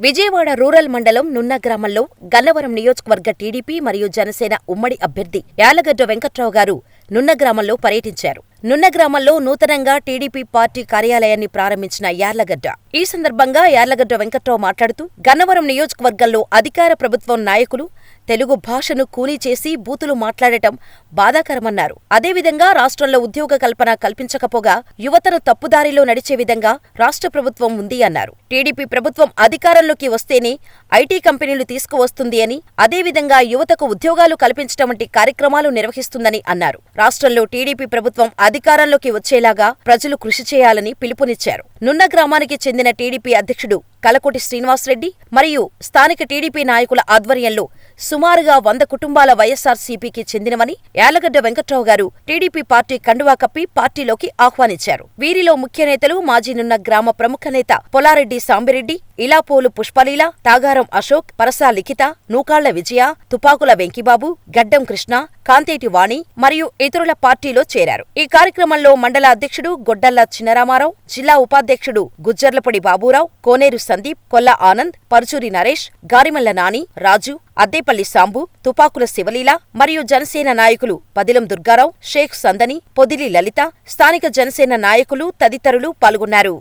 Vijayawada rural మండలం నున్న గ్రామంలో గన్నవరం నియోజకవర్గ టీడీపీ మరియు జనసేన ఉమ్మడి అభ్యర్థి యాలగడ్డ వెంకట్రావు గారు నున్న గ్రామంలో పర్యటించారు. నున్న గ్రామంలో నూతనంగా టీడీపీ పార్టీ కార్యాలయాన్ని ప్రారంభించిన యార్లగడ్డ. ఈ సందర్భంగా యార్లగడ్డ వెంకట్రావు మాట్లాడుతూ గన్నవరం నియోజకవర్గంలో అధికార ప్రభుత్వం నాయకులు తెలుగు భాషను కూలీ చేసి బూతులు మాట్లాడటం బాధాకరమన్నారు. అదేవిధంగా రాష్ట్రంలో ఉద్యోగ కల్పన కల్పించకపోగా యువతను తప్పుదారిలో నడిచే విధంగా రాష్ట్ర ప్రభుత్వం ఉంది అన్నారు. టీడీపీ ప్రభుత్వం అధికారంలోకి వస్తేనే ఐటీ కంపెనీలు తీసుకువస్తుంది అని అదేవిధంగా యువతకు ఉద్యోగాలు కల్పించడం వంటి కార్యక్రమాలు నిర్వహిస్తుందని అన్నారు. రాష్ట్రంలో టీడీపీ ప్రభుత్వం అధికారంలోకి వచ్చేలాగా ప్రజలు కృషి చేయాలని పిలుపునిచ్చారు. నున్న గ్రామానికి చెందిన టీడీపీ అధ్యక్షుడు కలకోటి శ్రీనివాసరెడ్డి మరియు స్థానిక టీడీపీ నాయకుల ఆధ్వర్యంలో సుమారుగా వంద కుటుంబాల వైఎస్సార్సీపీకి చెందినవని యాలగడ్డ వెంకట్రావు గారు టీడీపీ పార్టీ కండువా కప్పి పార్టీలోకి ఆహ్వానించారు. వీరిలో ముఖ్య నేతలు మాజీనున్న గ్రామ ప్రముఖ నేత పొలారెడ్డి సాంబిరెడ్డి ఇలాపోలు పుష్పలీల తాగారం అశోక్ పరసా లిఖిత నూకాళ్ళ విజయ తుపాకుల వెంకిబాబు గడ్డం కృష్ణ కాంతేటి వాణి మరియు ఇతరుల పార్టీలో చేరారు. ఈ కార్యక్రమంలో మండల అధ్యక్షుడు గొడ్డల్ల చిన్నరామారావు జిల్లా ఉపాధ్యక్షుడు గుజ్జర్లపడి బాబూరావు కోనేరు సందీప్ కొల్ల ఆనంద్ పరుచూరి నరేష్ గారిమల్ల నాని రాజు అద్దేపల్లి సాంబు తుపాకుల శివలీల మరియు జనసేన నాయకులు పదిలం దుర్గారావు షేక్ సందని పొదిలి లలిత స్థానిక జనసేన నాయకులు తదితరులు పాల్గొన్నారు.